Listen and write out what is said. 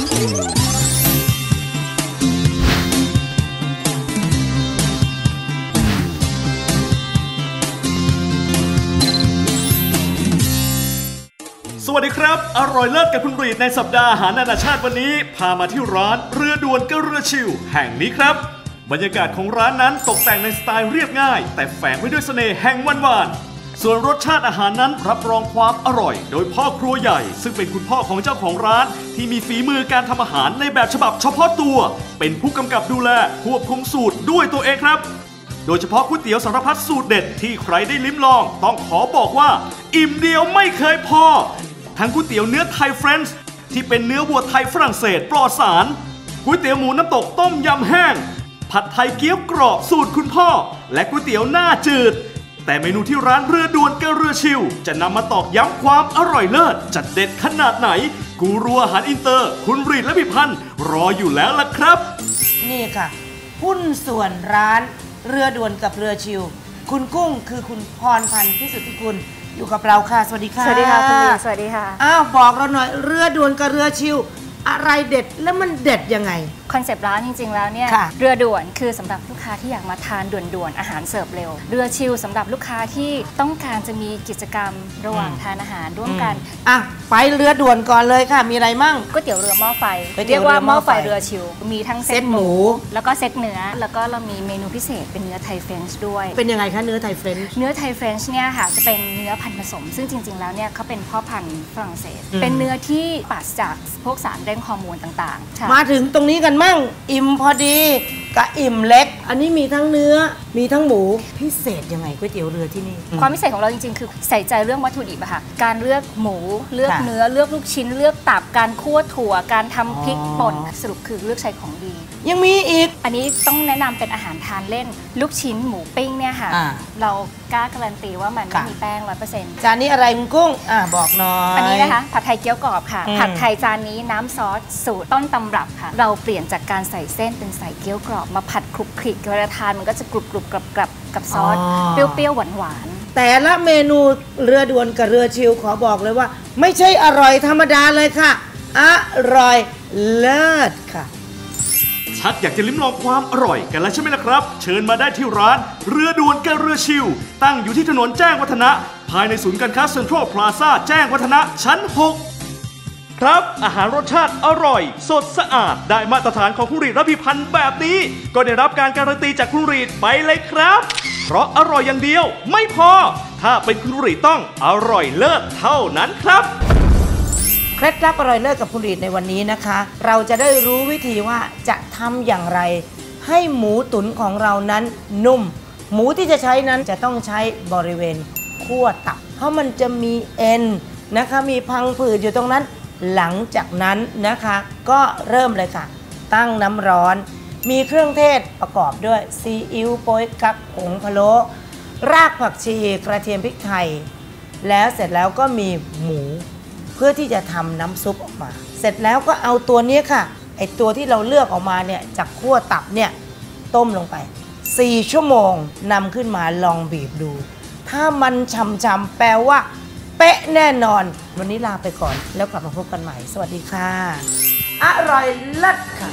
สวัสดีครับ อร่อยเลิศกับคุณรีดในสัปดาห์อาหารนานาชาติวันนี้ พามาที่ร้านเรือด่วนกระเรือชิวแห่งนี้ครับ บรรยากาศของร้านนั้นตกแต่งในสไตล์เรียบง่าย แต่แฝงไว้ด้วยเสน่ห์แห่งวันวาน ส่วนรสชาติอาหารนั้นรับรองความอร่อย โดยพ่อครัวใหญ่ ซึ่งเป็นคุณพ่อของเจ้าของร้าน ที่มีฝีมือการทำอาหารในแบบฉบับเฉพาะตัว เป็นผู้กำกับดูแลควบคุมสูตรด้วยตัวเองครับ โดยเฉพาะก๋วยเตี๋ยวสารพัดสูตรเด็ดที่ใครได้ลิ้มลอง ต้องขอบอกว่า อิ่มเดียวไม่เคยพอ ทั้งก๋วยเตี๋ยวเนื้อไทยเฟรนช์ที่เป็นเนื้อวัวไทยฝรั่งเศสปลอดสารก๋วยเตี๋ยวหมูน้ำตกต้มยำแห้ง ผัดไทยเกี๊ยวกรอบสูตรคุณพ่อ และก๋วยเตี๋ยวหน้าจืด แต่เมนูที่ร้านเรือด่วนกระเรือชิว จะนำมาตอกย้ำความอร่อยเลิศจัดเด็ดขนาดไหน กูรัวอาหารอินเตอร์ คุณรีดและพิพันธ์รออยู่แล้วล่ะครับ นี่ค่ะ หุ้นส่วนร้านเรือด่วนกับเรือชิว คุณกุ้งคือคุณพรพันธ์พิสุทธิคุณอยู่กับเราค่ะ สวัสดีค่ะ สวัสดีค่ะคุณลีสวัสดีค่ะ อ้าวบอกเราหน่อยเรือด่วนกับเรือชิว อะไรเด็ดแล้วมันเด็ดยังไง คอนเซปต์ร้านจริง ๆ แล้วเนี่ย ค่ะเรือด่วนคือสำหรับลูกค้าที่อยากมาทานด่วนๆอาหารเสิร์ฟเร็ว เรือชิลสำหรับลูกค้าที่ต้องการจะมีกิจกรรมระหว่างทานอาหารร่วมกันอะไปเรือด่วนก่อนเลยค่ะ มีอะไรมั่ง ก๋วยเตี๋ยวเรือหม้อไฟก๋วยเตี๋เรียยวกว่าเรือหหม้ม้ออไฟไฟเรือชิลมีทั้งเซเซ็ตตหหมู มูแล้วก็เซตเนื้อแล้วก็เรามีเมนูพิเศษเป็นเนื้อไทยเฟรนช์ด้วย เป็นยังไงคะเนื้อไทยเฟรนช์ เนื้อไทยเฟรนช์เนี่ยค่ะจะเป็นเนื้อพันธุ์ผสม ซึ่งจริง ๆ แล้วเนี่ยเขาเป็นพ่อพันธุ์ฝรั่งเศส อืมเป็นเนื้อที่ปราศจากพวกสารเร่งฮอร์โมนต่างๆ มาถึงตรงนี้กันมั่ง อิ่มพอดีกับอิ่มเล็ก อันนี้มีทั้งเนื้อมีทั้งหมูพิเศษยังไงก๋วยเตี๋ยวเรือที่นี่ ความพิเศษของเราจริงๆ คือใส่ใจเรื่องวัตถุดิบอะค่ะ การเลือกหมูเลือกค่ะเนื้อเลือกลูกชิ้น เลือกตับการคั่วถั่ว การทำพริกอ๋อป่นสรุปคือเลือกใช้ของดี ยังมีอีก อันนี้ต้องแนะนำเป็นอาหารทานเล่น ลูกชิ้นหมูปิ้งเนี่ยค่ะ อ่าเรากล้าการันตีว่ามันไม่ค่ะ มีแป้งร้อยเปอร์เซ็นต์จานนี้อะไรคุณกุ้งอะบอกหน่อย อันนี้นะคะ ผัดไทยเกี๊ยวกรอบค่ะ อืม ผัดไทยจานนี้น้ำซอสสูตรต้นตำรับค่ะ เราเปลี่ยนจากการใส่เส้นเป็นใส่เกี๊ยวกรอบมาผัดคลุกคลิกเวลาทานมันก็จะกรุบกรุบกรับกรับกับซอสเปรี้ยวๆหวานๆแต่ละเมนูเรือด่วนกับเรือชิวขอบอกเลยว่า ไม่ใช่อร่อยธรรมดาเลยค่ะ อร่อยเลิศค่ะ ชักอยากจะลิ้มลองความอร่อยกันแล้วใช่ไหมล่ะครับ เชิญมาได้ที่ร้าน เรือด่วนกระเรือชิว ตั้งอยู่ที่ถนนแจ้งวัฒนะ ภายในศูนย์การค้าเซ็นทรัลพลาซ่าแจ้งวัฒนะชั้น 6 ครับ อาหารรสชาติอร่อย สดสะอาด ได้มาตรฐานของคุณรีดรับพิพันธ์แบบนี้ ก็ได้รับการการันตีจากคุณรีดไปเลยครับ เพราะอร่อยอย่างเดียวไม่พอ ถ้าเป็นคุณรีดต้องอร่อยเลิศเท่านั้นครับเคล็ดลับอร่อยเลิศกับคุณรีดในวันนี้นะคะ เราจะได้รู้วิธีว่าจะทำอย่างไร ให้หมูตุ๋นของเรานั้นนุ่ม หมูที่จะใช้นั้นจะต้องใช้บริเวณขั้วตับ เพราะมันจะมีเอ็นนะคะมีพังผืดอยู่ตรงนั้น หลังจากนั้นนะคะก็เริ่มเลยค่ะ ตั้งน้ำร้อน มีเครื่องเทศประกอบด้วยซีอิ๊วโป๊ยกั๊กผงพะโล้รากผักชีกระเทียมพริกไทย แล้วเสร็จแล้วก็มีหมู เพื่อที่จะทำน้ำซุปออกมา เสร็จแล้วก็เอาตัวนี้ค่ะไอตัวที่เราเลือกออกมาเนี่ยจากขั้วตับเนี่ยต้มลงไป 4 ชั่วโมงนำขึ้นมาลองบีบดู ถ้ามันช่ำๆแปลว่า เป๊ะแน่นอน วันนี้ลาไปก่อนแล้วกลับมาพบกันใหม่ สวัสดีค่ะ อร่อยเลิศค่ะ